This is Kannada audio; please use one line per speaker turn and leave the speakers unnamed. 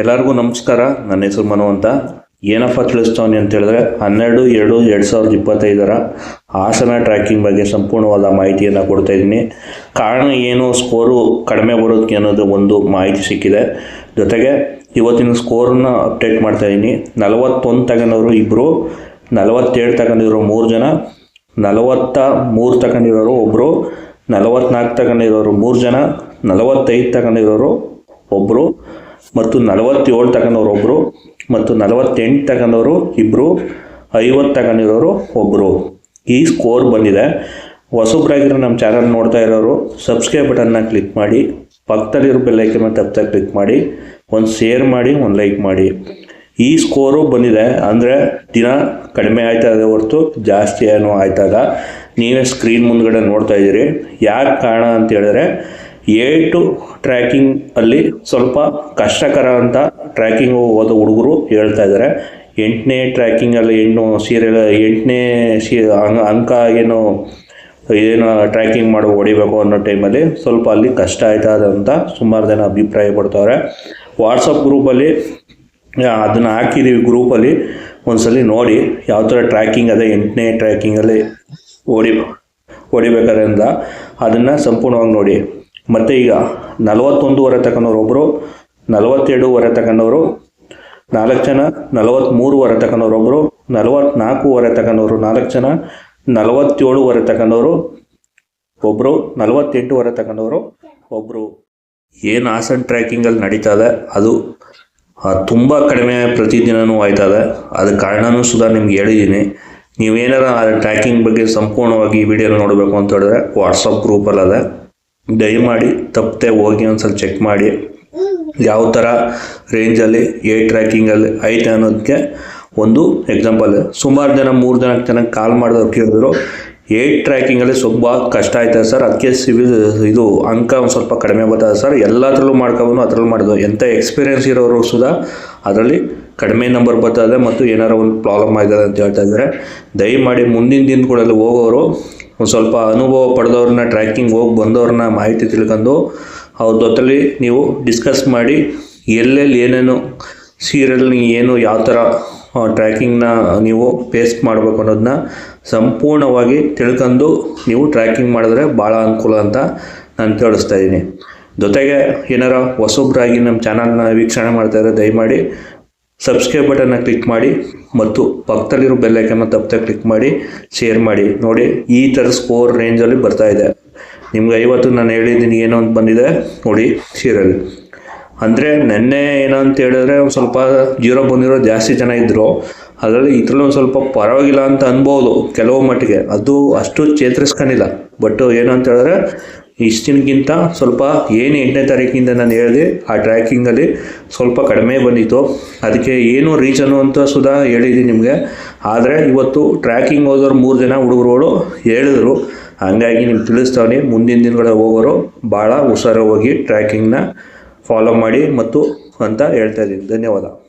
ಎಲ್ಲರಿಗೂ ನಮಸ್ಕಾರ. ನನ್ನ ಹೆಸರು ಮನು ಅಂತ. ಏನಪ್ಪ ತಿಳಿಸ್ತವನಿ ಅಂತ ಹೇಳಿದ್ರೆ, ಹನ್ನೆರಡು ಎರಡು ಎರಡು ಸಾವಿರದ ಇಪ್ಪತ್ತೈದರ ಹಾಸನ ಟ್ರ್ಯಾಕಿಂಗ್ ಬಗ್ಗೆ ಸಂಪೂರ್ಣವಾದ ಮಾಹಿತಿಯನ್ನು ಕೊಡ್ತಾ ಇದ್ದೀನಿ. ಕಾರಣ ಏನು ಸ್ಕೋರು ಕಡಿಮೆ ಬರೋದಕ್ಕೆ ಅನ್ನೋದು ಒಂದು ಮಾಹಿತಿ ಸಿಕ್ಕಿದೆ. ಜೊತೆಗೆ ಇವತ್ತಿನ ಸ್ಕೋರನ್ನ ಅಪ್ಡೇಟ್ ಮಾಡ್ತಾ ಇದ್ದೀನಿ. ನಲವತ್ತೊಂದು ತಗೊಂಡವರು ಇಬ್ಬರು ನಲವತ್ತೇಳು ತಗೊಂಡಿರೋ ಮೂರು ಜನ, ನಲವತ್ತ ಮೂರು ತಗೊಂಡಿರೋರು ಒಬ್ಬರು ನಲವತ್ನಾಲ್ಕು ತಗೊಂಡಿರೋರು ಮೂರು ಜನ, ನಲವತ್ತೈದು ತಗೊಂಡಿರೋರು ಒಬ್ಬರು ಮತ್ತು ನಲವತ್ತೇಳು ತಗೊಂಡವ್ರು ಒಬ್ಬರು ಮತ್ತು ನಲವತ್ತೆಂಟು ತಗೊಂಡವರು ಇಬ್ಬರು ಐವತ್ತು ತಗೊಂಡಿರೋರು ಒಬ್ಬರು ಈ ಸ್ಕೋರ್ ಬಂದಿದೆ. ಹೊಸಬ್ರಾಗಿರೋ ನಮ್ಮ ಚಾನಲ್ ನೋಡ್ತಾ ಇರೋರು, ಸಬ್ಸ್ಕ್ರೈಬ್ ಬಟನ್ನ ಕ್ಲಿಕ್ ಮಾಡಿ, ಪಕ್ಕದಲ್ಲಿರೋ ಬೆಲ್ಲೈಕನ್ನ ತಪ್ಪದ ಕ್ಲಿಕ್ ಮಾಡಿ, ಒಂದು ಶೇರ್ ಮಾಡಿ, ಒಂದು ಲೈಕ್ ಮಾಡಿ. ಈ ಸ್ಕೋರು ಬಂದಿದೆ. ಅಂದರೆ ದಿನ ಕಡಿಮೆ ಆಯ್ತಾ ಇದೆ ಹೊರತು, ಜಾಸ್ತಿ ಏನೋ ಆಯ್ತಾ ಇಲ್ಲ. ನೀವೇ ಸ್ಕ್ರೀನ್ ಮುಂದ್ಗಡೆ ನೋಡ್ತಾ ಇದ್ದೀರಿ. ಯಾಕೆ ಕಾರಣ ಅಂತ ಹೇಳಿದ್ರೆ ಏಟು ಟ್ರ್ಯಾಕಿಂಗ್ ಅಲ್ಲಿ ಸ್ವಲ್ಪ ಕಷ್ಟಕರ ಅಂತ ಟ್ರ್ಯಾಕಿಂಗ್ ಹೋದ ಹುಡುಗರು ಹೇಳ್ತಾ ಇದ್ದಾರೆ ಎಂಟನೇ ಟ್ರ್ಯಾಕಿಂಗಲ್ಲಿ ಹೆಣ್ಣು ಸೀರಿಯಲ್ ಎಂಟನೇ ಸೀ ಅಂಕ ಏನು ಏನು ಟ್ರ್ಯಾಕಿಂಗ್ ಮಾಡಿ, ಹೊಡಿಬೇಕು ಅನ್ನೋ ಟೈಮಲ್ಲಿ ಸ್ವಲ್ಪ ಅಲ್ಲಿ ಕಷ್ಟ ಆಯ್ತಾ ಅಂತ ಸುಮಾರು ಜನ ಅಭಿಪ್ರಾಯ ಪಡ್ತವ್ರೆ. ವಾಟ್ಸಪ್ ಗ್ರೂಪಲ್ಲಿ ಅದನ್ನು ಹಾಕಿದ್ದೀವಿ ಗ್ರೂಪಲ್ಲಿ ಒಂದ್ಸಲಿ ನೋಡಿ ಯಾವ ಥರ ಟ್ರ್ಯಾಕಿಂಗ್ ಅದೇ ಎಂಟನೇ ಟ್ರ್ಯಾಕಿಂಗಲ್ಲಿ ಹೊಡಿ ಹೊಡಿಬೇಕಾದ್ರಿಂದ ಅದನ್ನು ಸಂಪೂರ್ಣವಾಗಿ ನೋಡಿ. ಮತ್ತು ಈಗ ನಲವತ್ತೊಂದೂವರೆ ತಗೊಂಡವ್ರು ಒಬ್ಬರು ನಲವತ್ತೆರಡೂವರೆ ತಗೊಂಡವರು ನಾಲ್ಕು ಜನ ನಲವತ್ತ್ಮೂರುವರೆ ತಗೊಂಡವ್ರು ಒಬ್ಬರು ನಲವತ್ತ್ನಾಲ್ಕೂವರೆ ತಗೊಂಡವರು ನಾಲ್ಕು ಜನ, ನಲವತ್ತೇಳುವರೆ ತಗೊಂಡವರು ಒಬ್ಬರು ನಲವತ್ತೆಂಟುವರೆ ತಗೊಂಡವರು ಒಬ್ಬರು ಏನು ಆಸನ್ ಟ್ರ್ಯಾಕಿಂಗಲ್ಲಿ ನಡೀತಾ ಇದೆ, ಅದು ತುಂಬ ಕಡಿಮೆ ಪ್ರತಿದಿನವೂ ಆಯ್ತಾ ಇದೆ. ಅದಕ್ಕೆ ಕಾರಣನೂ ಸುಧಾ ನಿಮ್ಗೆ ಹೇಳಿದ್ದೀನಿ ನೀವೇನಾರ ಟ್ರ್ಯಾಕಿಂಗ್ ಬಗ್ಗೆ ಸಂಪೂರ್ಣವಾಗಿ ವಿಡಿಯೋ ನೋಡಬೇಕು ಅಂತ ಹೇಳಿದ್ರೆ ವಾಟ್ಸಪ್ ಗ್ರೂಪಲ್ಲಿ ಅದೇ ದಯಮಾಡಿ ತಪ್ಪದೆ ಹೋಗಿ ಒಂದ್ಸಲ ಚೆಕ್ ಮಾಡಿ. ಯಾವ ಥರ ರೇಂಜಲ್ಲಿ ಏ ಟ್ರ್ಯಾಕಿಂಗಲ್ಲಿ ಐತೆ ಅನ್ನೋದಕ್ಕೆ ಒಂದು ಎಕ್ಸಾಂಪಲ್ ಸುಮಾರು ಜನ, ಮೂರು ಜನ ಚೆನ್ನಾಗಿ ಕಾಲ್ ಮಾಡಿದವ್ರು ಕೇಳಿದ್ರು ಏಟ್ ಟ್ರ್ಯಾಕಿಂಗಲ್ಲಿ ಸ್ವಲ್ಪ ಕಷ್ಟ ಆಯ್ತದೆ ಸರ್, ಅದಕ್ಕೆ ಸಿವಿಲ್ ಇದು ಅಂಕ ಒಂದು ಸ್ವಲ್ಪ ಕಡಿಮೆ ಬರ್ತದೆ ಸರ್. ಎಲ್ಲದರಲ್ಲೂ ಮಾಡ್ಕೊಬೋದು ಅದರಲ್ಲೂ ಮಾಡಿದ್ರು. ಎಂಥ ಎಕ್ಸ್ಪೀರಿಯನ್ಸ್ ಇರೋರು ಸುದ ಅದರಲ್ಲಿ ಕಡಿಮೆ ನಂಬರ್ ಬರ್ತದೆ ಮತ್ತು ಏನಾರ ಒಂದು ಪ್ರಾಬ್ಲಮ್ ಆಗಿದೆ ಅಂತ ಹೇಳ್ತಾ ಇದ್ದಾರೆ. ದಯಮಾಡಿ ಮುಂದಿನ ದಿನಗಳಲ್ಲಿ ಹೋಗೋರು ಒಂದು ಸ್ವಲ್ಪ ಅನುಭವ ಪಡೆದವ್ರನ್ನ ಟ್ರ್ಯಾಕಿಂಗ್ ಹೋಗಿ ಬಂದವ್ರನ್ನ ಮಾಹಿತಿ ತಿಳ್ಕೊಂಡು ಅವ್ರ ಜೊತೆಲಿ ನೀವು ಡಿಸ್ಕಸ್ ಮಾಡಿ ಎಲ್ಲೆಲ್ಲಿ ಏನೇನು ಸೀರಿಯಲ್ ಏನು ಯಾವ ಥರ ಟ್ರ್ಯಾಕಿಂಗ್ನ ನೀವು ಫೇಸ್ ಮಾಡಬೇಕು ಅನ್ನೋದನ್ನ ಸಂಪೂರ್ಣವಾಗಿ ತಿಳ್ಕೊಂಡು ನೀವು ಟ್ರ್ಯಾಕಿಂಗ್ ಮಾಡಿದ್ರೆ ಭಾಳ ಅನುಕೂಲ ಅಂತ ನಾನು ತಿಳಿಸ್ತಾ ಇದ್ದೀನಿ ಜೊತೆಗೆ ಏನಾರ ಹೊಸೊಬ್ಬರಾಗಿ ನಮ್ಮ ಚಾನಲ್ನ ವೀಕ್ಷಣೆ ಮಾಡ್ತಾಯಿದ್ರೆ ದಯಮಾಡಿ ಸಬ್ಸ್ಕ್ರೈಬ್ ಬಟನ್ನ ಕ್ಲಿಕ್ ಮಾಡಿ ಮತ್ತು ಪಕ್ಕದಲ್ಲಿರೋ ಬೆಲ್ಲೈಕನ್ನ ತಪ್ಪದೆ ಕ್ಲಿಕ್ ಮಾಡಿ ಶೇರ್ ಮಾಡಿ. ನೋಡಿ, ಈ ಥರ ಸ್ಕೋರ್ ರೇಂಜಲ್ಲಿ ಬರ್ತಾ ಇದೆ. ನಿಮ್ಗೆ ಐವತ್ತು ನಾನು ಹೇಳಿದ್ದೀನಿ, ಏನೋ ಅಂತ ಬಂದಿದೆ, ನೋಡಿ ಶೇರಲ್ಲಿ ಅಂದರೆ ನೆನ್ನೆ ಏನೋ ಅಂತ ಹೇಳಿದ್ರೆ ಒಂದು ಸ್ವಲ್ಪ ಜೀರೋ ಬಂದಿರೋ ಜಾಸ್ತಿ ಜನ ಇದ್ದರು ಅದರಲ್ಲಿ ಇದರಲ್ಲಿ ಒಂದು ಸ್ವಲ್ಪ ಪರವಾಗಿಲ್ಲ ಅಂತ ಅನ್ಬೋದು, ಕೆಲವು ಮಟ್ಟಿಗೆ. ಅದು ಅಷ್ಟು ಚೇತರಿಸ್ಕೊಂಡಿಲ್ಲ. ಬಟ್ ಏನು ಅಂತ ಹೇಳಿದ್ರೆ ಇಷ್ಟಿನಗಿಂತ ಸ್ವಲ್ಪ ಏನು ಎಂಟನೇ ತಾರೀಕಿಂದ ನಾನು ಹೇಳಿದೆ, ಆ ಟ್ರ್ಯಾಕಿಂಗಲ್ಲಿ ಸ್ವಲ್ಪ ಕಡಿಮೆ ಬಂದಿತ್ತು. ಅದಕ್ಕೆ ಏನು ರೀಸನು ಅಂತ ಸುಧಾ ಹೇಳಿದ್ದೀನಿ ನಿಮಗೆ. ಆದರೆ ಇವತ್ತು ಟ್ರ್ಯಾಕಿಂಗ್ ಹೋದವ್ರು ಮೂರು ಜನ ಹುಡುಗರುಗಳು ಹೇಳಿದರು. ಹಾಗಾಗಿ ನಿಮ್ಗೆ ತಿಳಿಸ್ತಾವನಿ, ಮುಂದಿನ ದಿನಗಳ ಹೋಗೋರು ಭಾಳ ಹುಷಾರಾಗಿ ಹೋಗಿ ಟ್ರ್ಯಾಕಿಂಗ್ನ ಫಾಲೋ ಮಾಡಿ ಮತ್ತು ಅಂತ ಹೇಳ್ತಾ ಇದ್ದೀನಿ. ಧನ್ಯವಾದ.